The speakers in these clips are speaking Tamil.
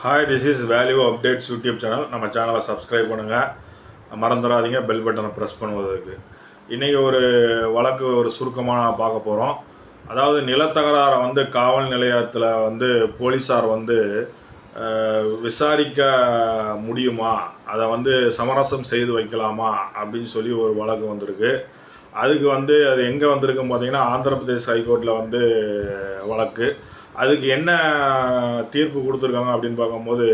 Hi this is value updates YouTube channel நம்ம சேனலை சப்ஸ்கிரைப் பண்ணுங்கள் மறந்துடாதீங்க. பெல் பட்டனை ப்ரெஸ் பண்ணுவதற்கு. இன்றைக்கி ஒரு வழக்கு ஒரு சுருக்கமாக நான் பார்க்க போகிறோம் அதாவது நிலத்தகராறை வந்து காவல் நிலையத்தில் வந்து போலீஸார் வந்து விசாரிக்க முடியுமா? அதை வந்து சமரசம் செய்து வைக்கலாமா? அப்படின்னு சொல்லி ஒரு வழக்கு வந்திருக்கு. அதுக்கு வந்து அது எங்கே வந்திருக்குன்னு பார்த்தீங்கன்னா ஆந்திர பிரதேஷ் ஹைகோர்ட்டில் வந்து வழக்கு. அதுக்கு என்ன தீர்ப்பு கொடுத்துருக்காங்க அப்படின்னு பார்க்கும்போது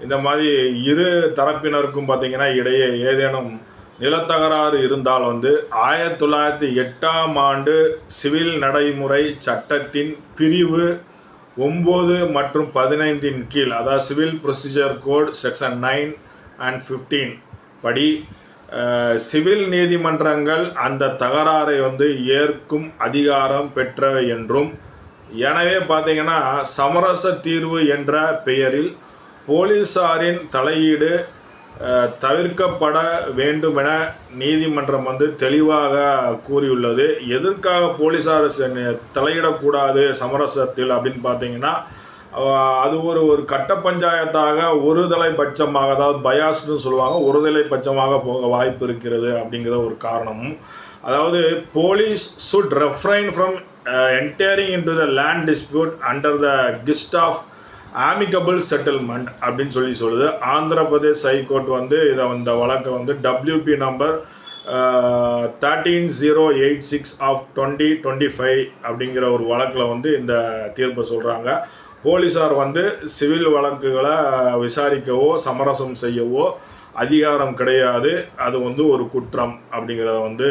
இந்த மாதிரி இரு தரப்பினருக்கும் பார்த்தீங்கன்னா இடையே ஏதேனும் நிலத்தகராறு இருந்தால் வந்து ஆயிரத்தி தொள்ளாயிரத்தி எட்டாம் ஆண்டு சிவில் நடைமுறை சட்டத்தின் பிரிவு ஒம்பது மற்றும் பதினைந்தின் கீழ் அதாவது civil procedure code section nine and fifteen படி சிவில் நீதிமன்றங்கள் அந்த தகராறை வந்து ஏற்கும் அதிகாரம் பெற்றவை என்றும் எனவே பார்த்தீங்கன்னா சமரச தீர்வு என்ற பெயரில் போலீசாரின் தலையீடு தவிர்க்கப்பட வேண்டுமென நீதிமன்றம் வந்து தெளிவாக கூறியுள்ளது. எதற்காக போலீசார் தலையிடக்கூடாது சமரசத்தில் அப்படின்னு பார்த்தீங்கன்னா அது ஒரு ஒரு கட்ட பஞ்சாயத்தாக ஒருதலை பட்சமாக அதாவது பயாஸ்னு சொல்லுவாங்க ஒருதலை பட்சமாக போக வாய்ப்பு இருக்கிறது அப்படிங்கிற ஒரு காரணமும். அதாவது police should refrain from entering into the land dispute under the gist of amicable settlement அப்படின்னு சொல்லி சொல்லுது. ஆந்திர பிரதேஷ் ஹைகோர்ட் வந்து இதை இந்த வழக்கை வந்து WP number thirteen zero eight six of twenty twenty five அப்படிங்கிற ஒரு வழக்கில் வந்து இந்த தீர்ப்பை சொல்கிறாங்க போலீஸார் வந்து சிவில் வழக்குகளை விசாரிக்கவோ சமரசம் செய்யவோ அதிகாரம் கிடையாது. அது வந்து ஒரு குற்றம் அப்படிங்கிறத வந்து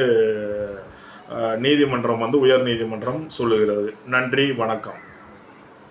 நீதிமன்றம் வந்து உயர் நீதிமன்றம் சொல்லுகிறது. நன்றி வணக்கம்.